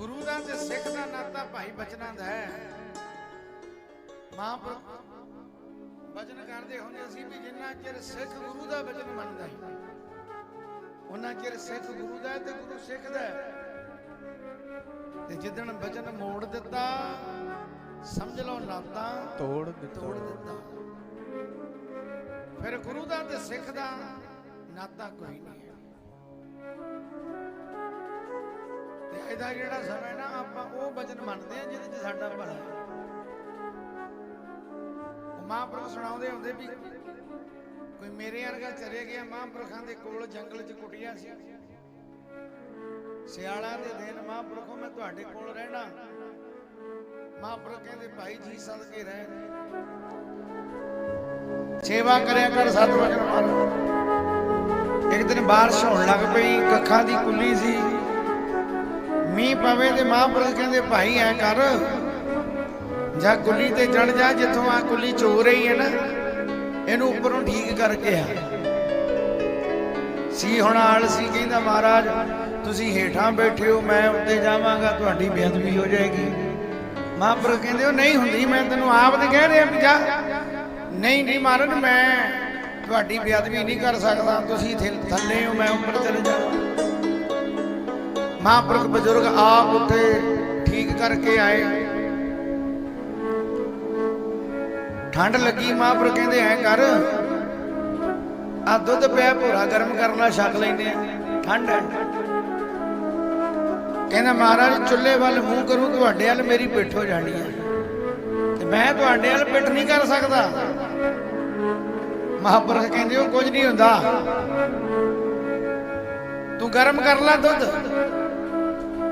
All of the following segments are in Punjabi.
ਗੁਰੂ ਦਾ ਤੇ ਸਿੱਖ ਦਾ ਨਾਤਾ ਭਾਈ ਬਚਨਾਂ ਦਾ ਹੈ। ਮਹਾਂਪੁਰਖ ਬਚਨ ਕਰਦੇ ਹੁੰਦੇ ਸੀ ਵੀ ਜਿੰਨਾ ਚਿਰ ਸਿੱਖ ਗੁਰੂ ਦਾ ਬਚਨ ਮੰਨਦਾ ਹੈ ਉਹਨਾਂ ਚਿਰ ਸਿੱਖ ਗੁਰੂ ਦਾ ਤੇ ਗੁਰੂ ਸਿੱਖ ਦਾ ਤੇ ਜਿੱਦਣ ਬਚਨ ਮੋੜ ਦਿੱਤਾ ਸਮਝ ਲਓ ਨਾਤਾ ਤੋੜ ਤੋੜ ਦਿੱਤਾ। ਫਿਰ ਗੁਰੂ ਦਾ ਤੇ ਸਿੱਖ ਦਾ ਨਾਤਾ ਕੋਈ ਨਹੀਂ ਹੈ। ਤੇ ਇਹਦਾ ਜਿਹੜਾ ਸਮਾਂ ਨਾ, ਆਪਾਂ ਉਹ ਬਚਨ ਮੰਨਦੇ ਆ ਜਿਹਦੇ 'ਚ ਸਾਡਾ ਭਲਾ ਮਹਾਂਪੁਰਖ ਸੁਣਾਉਂਦੇ ਹੁੰਦੇ ਵੀ ਕੋਈ ਮੇਰੇ ਵਰਗਾ ਚਲੇ ਗਿਆ, ਮਹਾਂਪੁਰਖਾਂ ਦੇ ਕੋਲ ਜੰਗਲ 'ਚ ਕੁਟਿਆ ਸੀ। ਸਿਆਲਾਂ ਦੇ ਦਿਨ ਮਹਾਂਪੁਰਖੋਂ, ਮੈਂ ਤੁਹਾਡੇ ਕੋਲ ਰਹਿਣਾ। ਮਹਾਂਪੁਰਖ ਕਹਿੰਦੇ, ਭਾਈ ਜੀ, ਸਦਕੇ ਰਹਿ ਸੇਵਾ ਕਰਿਆ ਕਰ ਸਤ ਵਚਨ ਇੱਕ ਦਿਨ ਬਾਰਿਸ਼ ਹੋਣ ਲੱਗ ਪਈ, ਕੱਖਾਂ ਦੀ ਕੁੱਲੀ ਸੀ। ਮੀਂਹ ਪਵੇ ਤੇ ਮਹਾਂਪੁਰਖ ਕਹਿੰਦੇ, ਭਾਈ, ਐ ਕਰ। ਜਾ ਕੁੱਲੀ ਤੇ ਚੜ ਜਾ, ਜਿੱਥੋਂ ਆ ਕੁੱਲੀ ਚੋ ਰਹੀ ਹੈ ਨਾ, ਇਹਨੂੰ ਉੱਪਰੋਂ ਠੀਕ ਕਰਕੇ ਆ। ਸੀ ਹੁਣ ਆਲ ਸੀ ਕਹਿੰਦਾ, ਮਹਾਰਾਜ, ਤੁਸੀਂ ਹੇਠਾਂ ਬੈਠੇ ਹੋ, ਮੈਂ ਉੱਤੇ ਜਾਵਾਂਗਾ, ਤੁਹਾਡੀ ਬੇਅਦਬੀ ਹੋ ਜਾਏਗੀ। ਮਹਾਂਪੁਰਖ ਕਹਿੰਦੇ, ਉਹ ਨਹੀਂ ਹੁੰਦੀ, ਮੈਂ ਤੈਨੂੰ ਆਪ ਤੇ ਕਹਿ ਰਿਹਾ ਵੀ ਜਾ। ਨਹੀਂ ਨਹੀਂ ਮਹਾਰਾਜ, ਮੈਂ ਤੁਹਾਡੀ ਬੇਅਦਬੀ ਨਹੀਂ ਕਰ ਸਕਦਾ, ਤੁਸੀਂ ਥੱਲੇ ਹੋ, ਮੈਂ ਉੱਪਰ ਚਲੇ ਜਾਵਾਂ। ਮਹਾਂਪੁਰਖ ਬਜ਼ੁਰਗ ਆਪ ਉੱਥੇ ਠੀਕ ਕਰਕੇ ਆਏ। ਠੰਡ ਲੱਗੀ, ਮਹਾਂਪੁਰਖ ਕਹਿੰਦੇ, ਐ ਕਰ ਆ ਦੁੱਧ ਪਿਆ, ਭੋਰਾ ਗਰਮ ਕਰਨਾ ਛਕ ਲੈਨੇ ਆ। ਠੰਡ ਹੈ। ਕਹਿੰਦਾ, ਮਹਾਰਾਜ, ਚੁੱਲ੍ਹੇ ਵੱਲ ਮੂੰਹ ਕਰੂੰ, ਤੁਹਾਡੇ ਵੱਲ ਮੇਰੀ ਪਿੱਠ ਹੋ ਜਾਣੀ ਹੈ। ਤੇ ਮੈਂ ਤੁਹਾਡੇ ਵੱਲ ਪਿੱਠ ਨਹੀਂ ਕਰ ਸਕਦਾ। ਮਹਾਂਪੁਰਖ ਕਹਿੰਦੇ, ਉਹ ਕੁਝ ਨਹੀਂ ਹੁੰਦਾ। ਤੂੰ ਗਰਮ ਕਰ ਲੈ ਦੁੱਧ।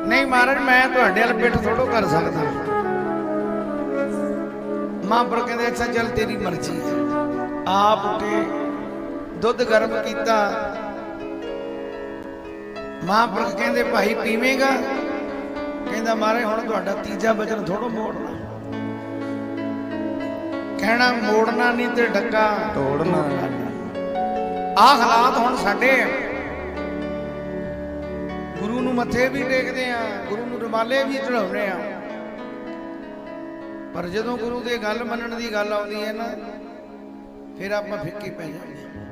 ਨਹੀਂ ਮਹਾਰਾਜ ਮੈਂ ਤੁਹਾਡੇ ਵੱਲ ਪਿੱਠ ਥੋੜੋ ਕਰ ਸਕਦਾ। ਮਹਾਂਪੁਰਖ ਕਹਿੰਦੇ ਅੱਛਾ ਚੱਲ ਤੇਰੀ ਮਰਜ਼ੀ ਹੈ। ਆਪ ਉੱਠੇ ਦੁੱਧ ਗਰਮ ਕੀਤਾ। ਮਹਾਂਪੁਰਖ ਕਹਿੰਦੇ ਭਾਈ ਪੀਵੇਂਗਾ? ਕਹਿੰਦਾ ਮਹਾਰਾਜ ਹੁਣ ਤੁਹਾਡਾ ਤੀਜਾ ਬਚਨ ਥੋੜੋ ਮੋੜਨਾ। ਕਹਿਣਾ ਮੋੜਨਾ ਨਹੀਂ ਤੇ ਡੱਕਾ ਤੋੜਨਾ ਆ ਹਾਲਾਤ ਹੁਣ ਸਾਡੇ ਆ। ਮੱਥੇ ਵੀ ਟੇਕਦੇ ਆ, ਗੁਰੂ ਨੂੰ ਰੁਮਾਲੇ ਵੀ ਚੜਾਉਂਦੇ ਆ। ਪਰ ਜਦੋਂ ਗੁਰੂ ਦੇ ਗੱਲ ਮੰਨਣ ਦੀ ਗੱਲ ਆਉਂਦੀ ਹੈ ਨਾ, ਫਿਰ ਆਪਾਂ ਫਿੱਕੇ ਪੈ ਜਾਂਦੇ ਹਾਂ